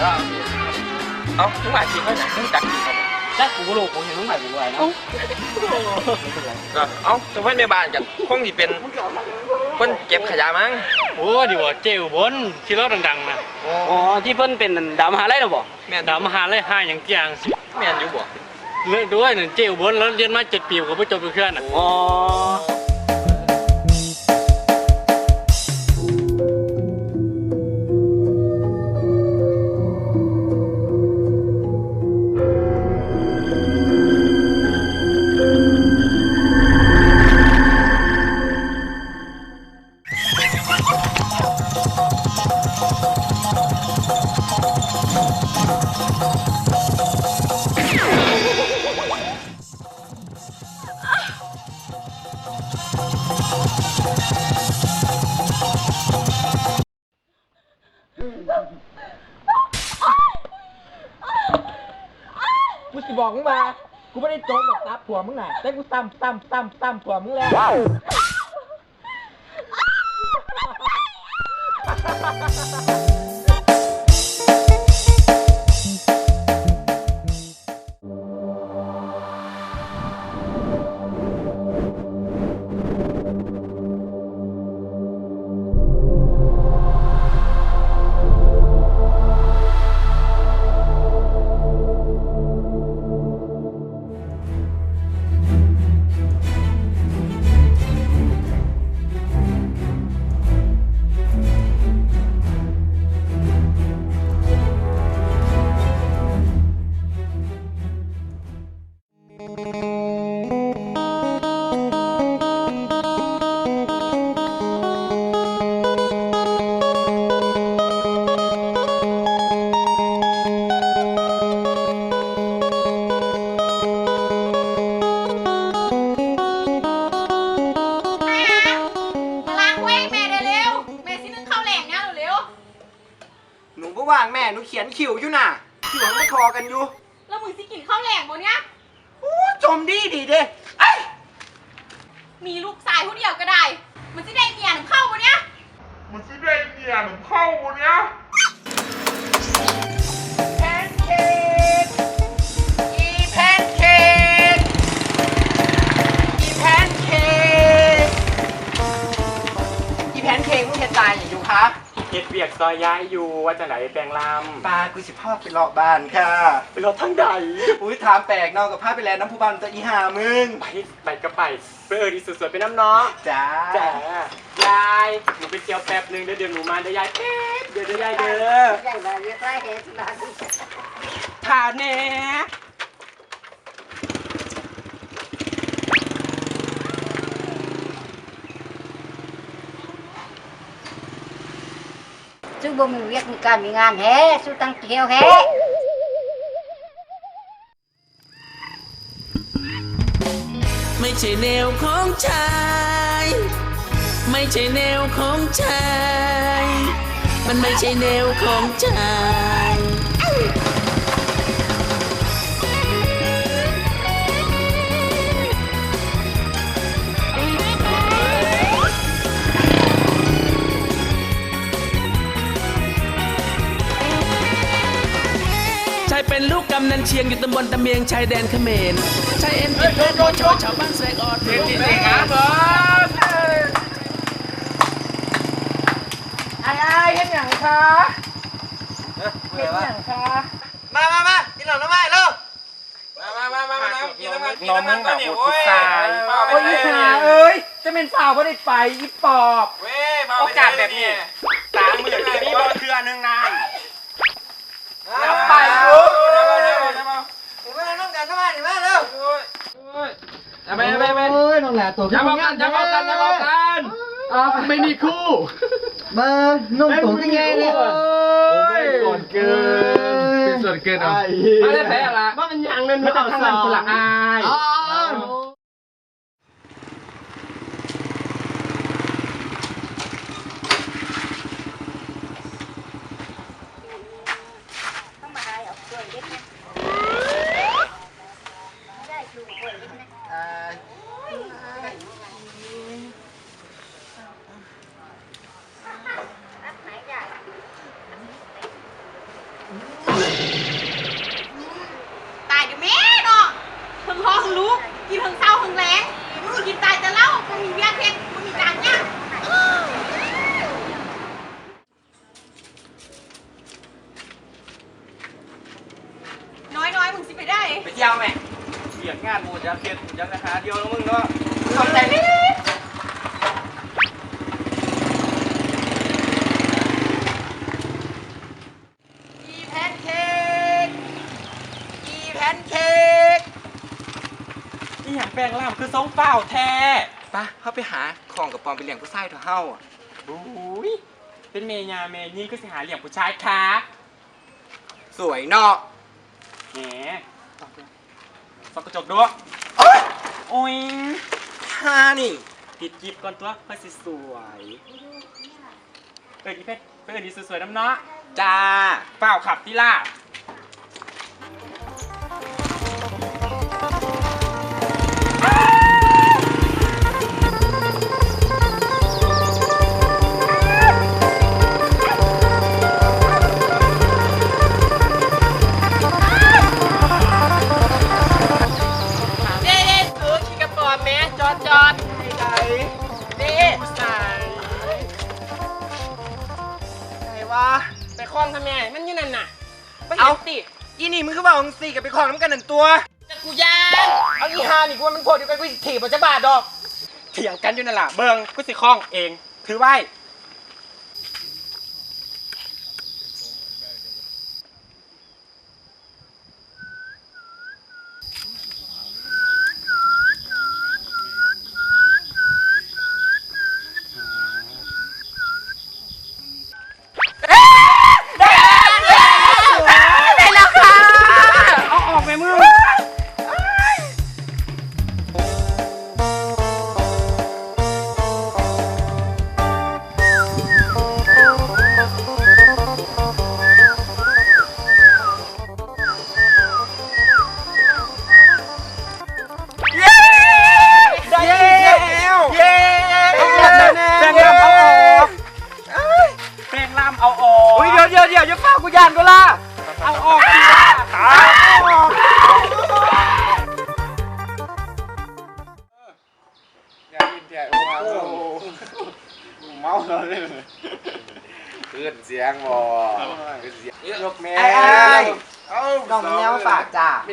เอ้าทุกหมายกินไม่ไหนทุกจักกินเขาแล้กูก็รู้กูเห็นมึงใหม่กูไว้นะก็เอ้าจะเพื่อนในบ้านกันคงที่เป็นเพื่นเก็บขยะมั้งโอ้ดีว่าเจ้าบนที่เราดังๆนะอ๋อที่เพิ่นเป็นดาวมหาลัยนะบ่แม่ดาวมหาลัยห้าอย่างเกียงแม่นอยู่บ่เลิกด้วยหนั่นเจ้าบนแล้วเรียนมาเจ็ดปีก็บ่จบเพื่อนน่ะอ๋อ น่ะแต่กูซ้ำซ้ำซ้ำซ้ำผัวมึงแล้วมา มันสิได้เมียห ฮ็ดเวียกซอยย้ายอยู่ว่าจังไดแปลงลามปลากูสิพ่อไปเลาะบ้านค่ะไปรถทั้งใดอุ้ยถามแปลกเนอกกับผ้าไปแลน้ำผู้บันตัวอีห่ามึงไปไปก็ไปไปเออดีสวยๆไปน้ำเนาะจ้าจ้ายายหนูไปเที่ยวแป๊บนึงเดี๋ยวเดี๋ยวหนูมาเดี๋ยวยายแป๊บเดี๋ยวเดี๋ยวยายเด้อถ่าแน่ บ่มีเวียกมีการมีงานแฮสู้ตั้งเที่ยวแฮไม่ใช่แนวของชาย ไม่ใช่แนวของชาย มันไม่ใช่แนวของชาย เป็นลูกกำนันเชียงอยู่ตำบลตะเมียงชายแดนเขมรชายเอ็มติดเพชรโมโชชาวบ้านแสกออดลูกแม่ครับผมไอ้ไอ้เห็นอย่างคะเห็นอย่างคะมามามากินหน่อยน้ำไม้เร็วมามามามามากินน้ำมันนมมึงแบบบุตรชายโอ้ยอีห่าเอ้ยจะเป็นสาวก็ได้ไปอีปอบเว้ยโอกาสแบบนี้สามหมื่นนี่บอลเทือนึงนายน้ำไปลูกถึงเวลาน้องกันน้ำไม้ถึงเวลาเร็วอย่าไปอย่าไปอย่าไปเอ้ยน้องแหละตัวอย่าบอกกันอย่าบอกกันอย่าบอกกันอ่าไม่มีคู่มานุ่มตัวที่ไงเนี่ยโอ้ยก่อนเกินส่วนเกินเอามาได้แพ้ละว่ามันยังเล่นไม่ต้องทำงานคนละอาย ต้องมาได้เอากล้วยเล็กนะได้ดูกล้วยเล็กนะรับหายใจ ตายเดี๋ยวแม่เนาะทั้งห้องลูกกินทั้งเศร้าทั้งแรงมึงกินตายแต่เหล้ามึงมีเวียเพชรมึงมีการเนี่ยน้อยน้อยๆมึงสิไปได้ ไปเที่ยวไหมเบียดงานหมูจะเพียนยังราคาเดียวแล้วมึงเนาะเข้าใจไหม อีแพนเค้กอีแพนเค้ก นี่อย่างแปลงร่างคือทรง เปล่าแท้ไปเข้าไปหาของกับปอมไปเลี้ยงผู้ชายเถอะเฮาอะโอ้ยเป็นเมยาเมยี่ก็สิหาเหลี่ยมผู้ชายค่ะสวยเนาะแหมสองกระจกด้วยโอ้ยท่านี่ปิดกิบก่อนตัวเพื่อสิสวยเอิญอีเพชรเอิญดีสวยๆน้ำเนาะจ้าเปล่าขับที่ล่า ของน้ำกันหนึ่งตัวจะกูยานเอาอีฮานี่กูว่ามันโผล่อยู่กันกูสิถีบมันจะบาดดอกเถียงกันอยู่นั่นแหละเบิงกูสิคล้องเอง ถือไว้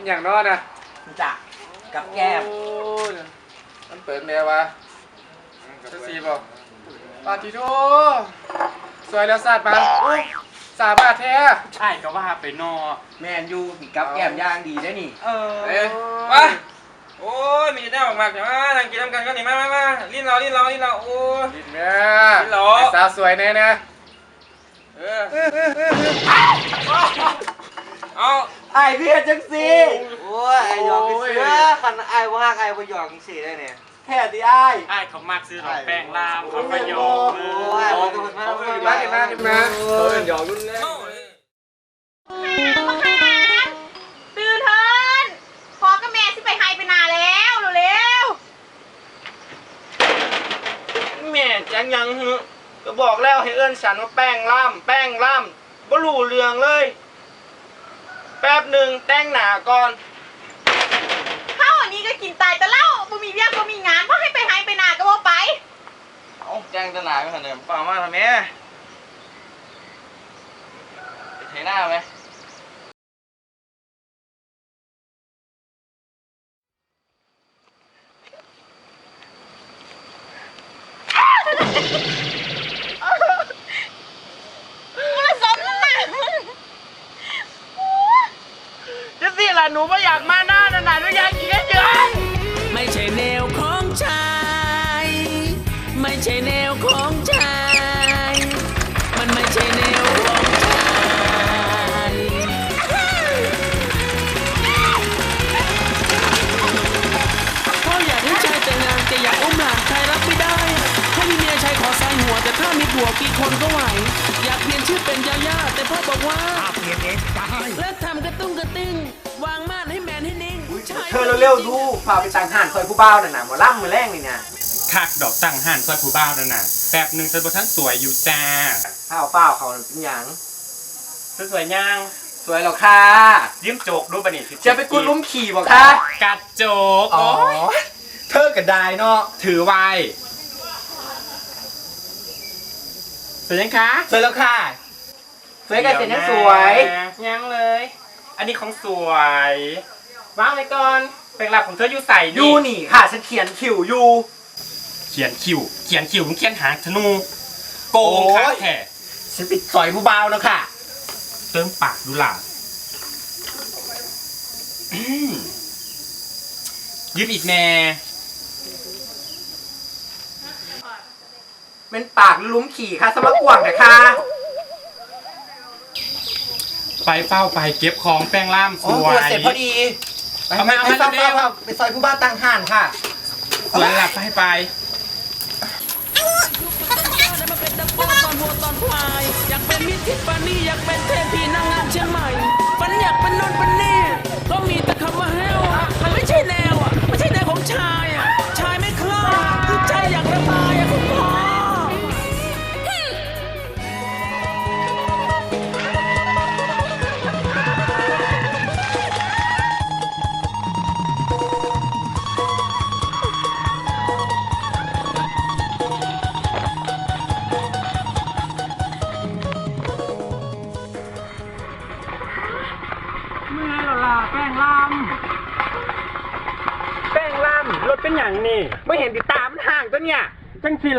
อย่างน้อยนะจ้ะกับแก้มโอ้ยมันเปิดแนววะจะสีบ่ปาติโทสวยแล้วสาดมาอุ้ยสาบาทแท้ใช่ก็ว่าไปนอ แมนยูนี่กับแก้มย่างดีได้นี่ เออเอ้ยมาโอ้ยมีแต่หมากๆเดี๋ยวมานั่งกินน้ำกันก็นี่มามามาลิ้นเราลิ้นเราลิ้นเราโอ้ย ดินแม่พี่หลอไอ้สาวสวยแน่นะเออ เอา ไอ้เพี่จังสิโอ้ยไอ้หยอกเสือคันไอ้ว่าไอ้ว่าหยอกจังสิได้เนี่ย แท้ดิไอ้ไอ้ายเขามักซื้อดอกแป้งลามเขาประโยคโอ้ยมาดูมาดูมาดิมาดิมาเออหยอกรุ่นแรก ตื่นเถินพอกับแม่สิไปไฮไปนาแล้วเร็วแม่จังยังฮึก็บอกแล้วให้เอิ้นฉันว่าแป้งล่ำแป้งล่ำบ่รู้เรื่องเลย แป๊บหนึ่งแต่งหน้าก่อนๆข้าวอันนี้ก็กินตายแต่เหล้าบ่มีเวียกบ่มีงานเพราะให้ไปไฮไปนาก็บ่ไป เอาแจ้งตนาไม่ทันเลยเปล่ามาทำไมไปเทหน้าไหม ล่ะหนูไม่อยากมาหน้าหนาหนูอยากกินเยอะไม่ใช่แนวของชาย ไม่ใช่แนวของชาย มันไม่ใช่แนวของชายพ่ออยากให้ชายแต่งงานแต่อยากอุ้มหลานชายรับไม่ได้ถ้ามีเมียชายขอสายหัว แต่ถ้ามีผัวกี่คนก็ไหว อยากเปลี่ยนชื่อเป็นยาย่าแต่พ่อบอกว่า เปลี่ยนเองได้ แล้วทำกระตุ้งกระติ้ง ธอเร็วๆดูพาไปต่างหานซอยผู้บ่าวน่ะนะหมอล่ำมือแรงนี่นะคักดอกตั้งห่านซอยผู้บ่าวนั่นน่ะแป๊บหนึ่งฉันบอกท่านสวยอยู่จ้าข้าวเปล่าเขาเป็นหยังสวยย่างสวยแล้วค่ะยิ้มโจกดูปะนี่จะไปกุดลุ้มขี่บอกค่ะกัดโจกอ๋อโอ้ยเธอก็ได้เนาะถือไว้สวยยังคะสวยแล้วค่ะสวยกันเสร็จยังสวยยังเลย อันนี้ของสวย วางไว้ก่อนเป็นหลักของเธออยู่ใส่ยูนี่ค่ะฉันเขียนคิวยูเขียนคิว เขียนคิวมึงเขียนหางธนู โกงโอ้ยค่ะแท้ฉันปิดซอยผู้บ่าวแล้วค่ะ เติมปากดูล่ะอืมยืมอีกแน่เป็นปากลุ้มขี่ค่ะสมักกว่างแต่ค่ะ ไปเฝ้าไปเก็บของแป้งล่ามสโอ้วยเสร็จพอดี เอามาเอามาไปเร็วๆไปไปซอยผู้บ่าวต่างหานค่ะ สวยหลับไปไป ได้มาเป็นดับเบิลตอนวัวตอนควาย อยากเป็นมิตรทิฟฟานี่อยากเป็นเทพีนางงามเชียงใหม่ฝันอยากเป็นนนท์เป็นนี่ก็มีแต่คำว่าเฮลอะมันไม่ใช่แนวอะไม่ใช่แนวของชายอะ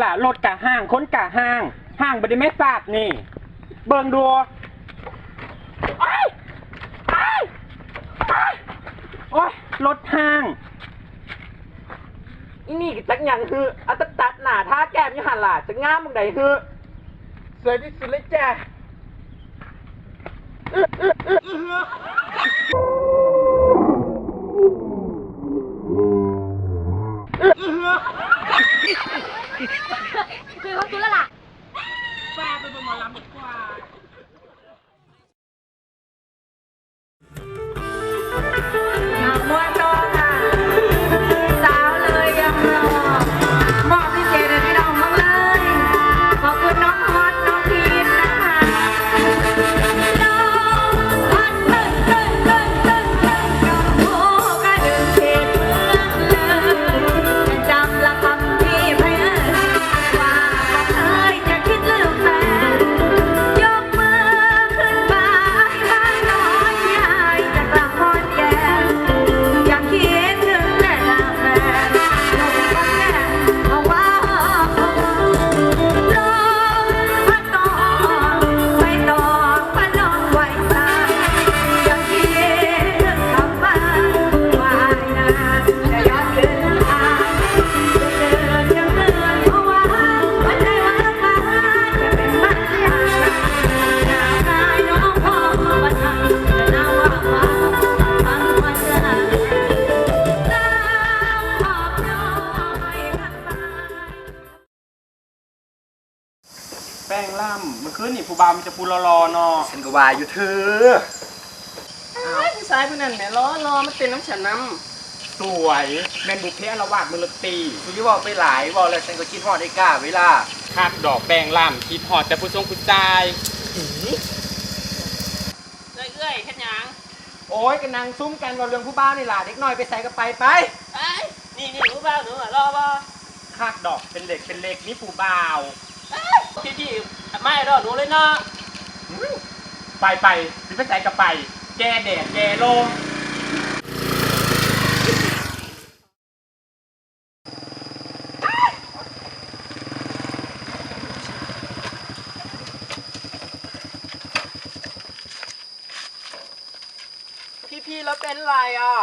ล่ะรถกะห้างค้นกะห้าง ห้างบไดิเมสาดนี่ เบิ่งดูโอ้ยโอ้ยโอ้ยโอ้ยรถห้างอีนี่จักอย่างคืออัตตัดหน้าท่าแก้มยี่หันล่ะจะง่ามมึงใดคือสวยที่สุดเลยจ้ะคือ เขาซื้อแล้วล่ะมา บาวมันจะพูรอรอเนาะฉันก็ว่าอยู่เธอผู้ชายคนนั้นแหม่ล้อรอมันเป็นน้ำฉันน้สวยแมนบุพเพอละวาดมือลตีคุณที่บอกไปหลายบอกแล้วฉันก็คิดฮอดได้กล้าเวลาคาดดอกแป้งล่ามคิดหอดแต่ผู้ทรงผู้ชายำเอ้ยๆแค่ยังโอ้ยกันนางซุ้มกันกับเรื่องผู้บ้านนี่ล่ะเด็กน้อยไปใส่กับไปไปไอ้ยนี่นี่รู้เปล่าหนูอะรอป่ะคาดดอกเป็นเหล็กเป็นเหล็กนี่ผู้บ่าว พี่พี่ไม่รอหนูเลยเนาะไปไปหรือไปใส่กับไป แกแดดแกลมพี่ๆแล้วเป็นไรอะ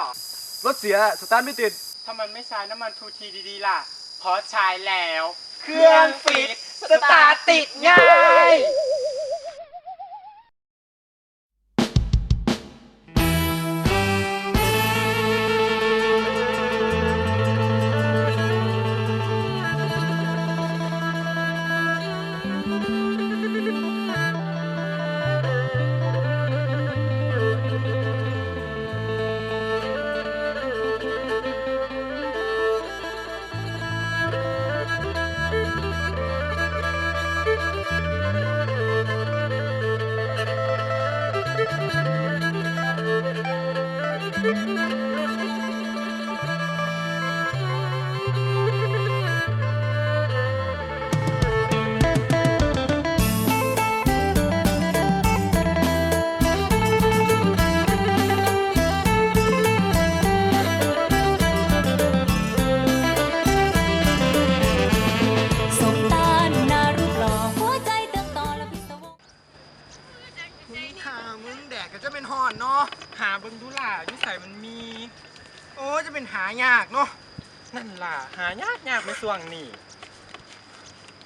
รถเสีย สตาร์ทไม่ติด ถ้ามันไม่ใช้น้ำมันทูทีดีๆล่ะ เพราะใช้แล้ว เครื่องปิด สตาร์ทติดง่าย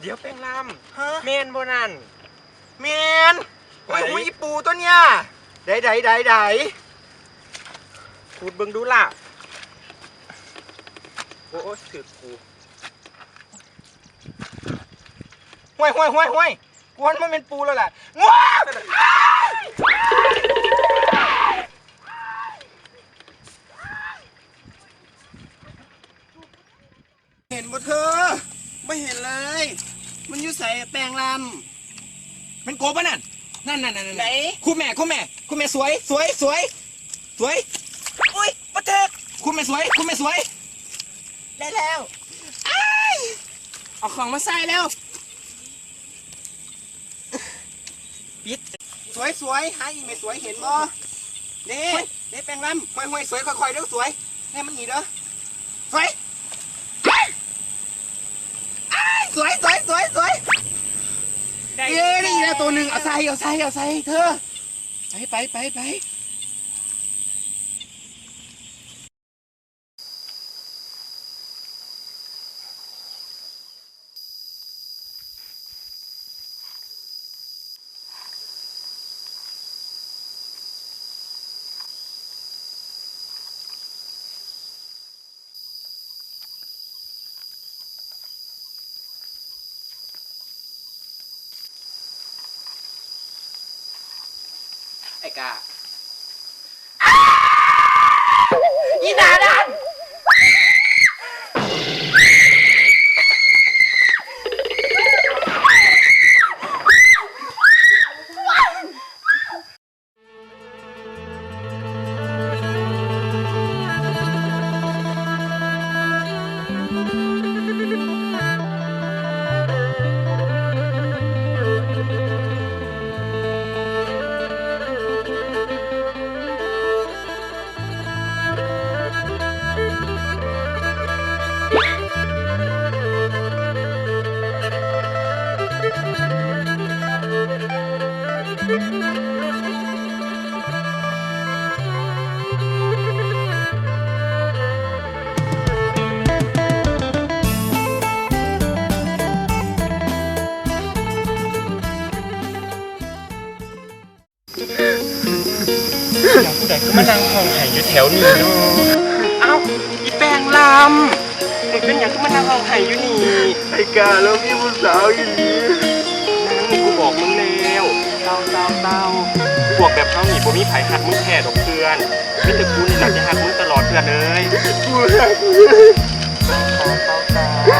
เดี๋ยวแป้งล่ฮะำเมนโบนัน เมนโอ้ยหูยปูตัวเนี้ยไดไดไดไดพูดเบิ่งดูล่ะ โอ้โอ้ถือกูห้วยห้วยห้วยห้วยกวนมันเป็นปูแล้วแหละง้าวเห็นบ่เธอไม่เห็นเลย มันอยู่ใส่แปลงลำเป็นโกบปะนั่นนั่นนั่นนั่นไหนคุณแม่คุณแม่คุณแม่สวยสวยสวยสวยอุ้ยปะเทกคุณแม่สวยคุณแม่สวยได้แล้วอ้ายเอาของมาใส่แล้วปิดสวยสวยหาอีกไม่สวยเห็นบ่เด้เด้แปลงลำห้วยห้วยสวยค่อยๆเด้อสวยแน่มันหนีเด้อสวยอ้ายอ้ายสวยสวย สวยสวยเอ้ยนี่แล้วตัวหนึ่งเอาใส่เอาใส่เอาใส่เธอไปไปไปไป กล้าอีหนาดัน ก็มานั่งห้องไห้อยู่แถวนี้เนาะเอ้าอีแปลงลำมึงเป็นอย่างก็มานั่งห้องไห้อยู่นี่ไอ้กาแล้วมีผู้สาวอีหลีนั่นกูบอกมึงแล้วเต้าเต้าเต้าพวกแบบเขาหนีบ่มีไผหักมึงแค่ดอกเพื่อนมิตรกูนี่หลักจะหักมึงตลอดเพื่อนเลย กูรักเต้าเต้าเต้า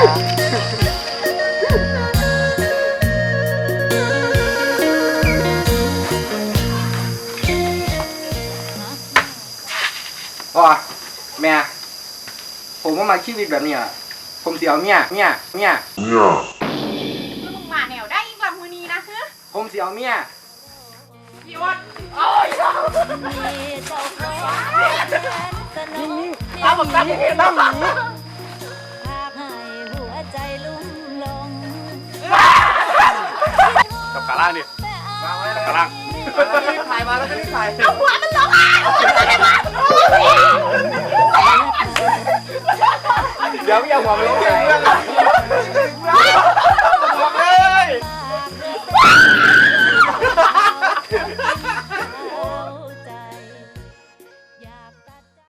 ว่ามาชีวิตแบบเนี้ยผมเสียวเมียเมียเมียมึงมาแนวได้อีกแบบมือนี้นะฮะผมเสียวเมียพี่วัดโอ้ยเอาแบบนี้ต้องหนีภาพให้หัวใจลุ่มลงกับกาล่างดิกับกาล่างถ่ายมาแล้วก็รีบถ่ายเอาหัวมันลงอะ เดี๋ยวไม่อยากหวังเลย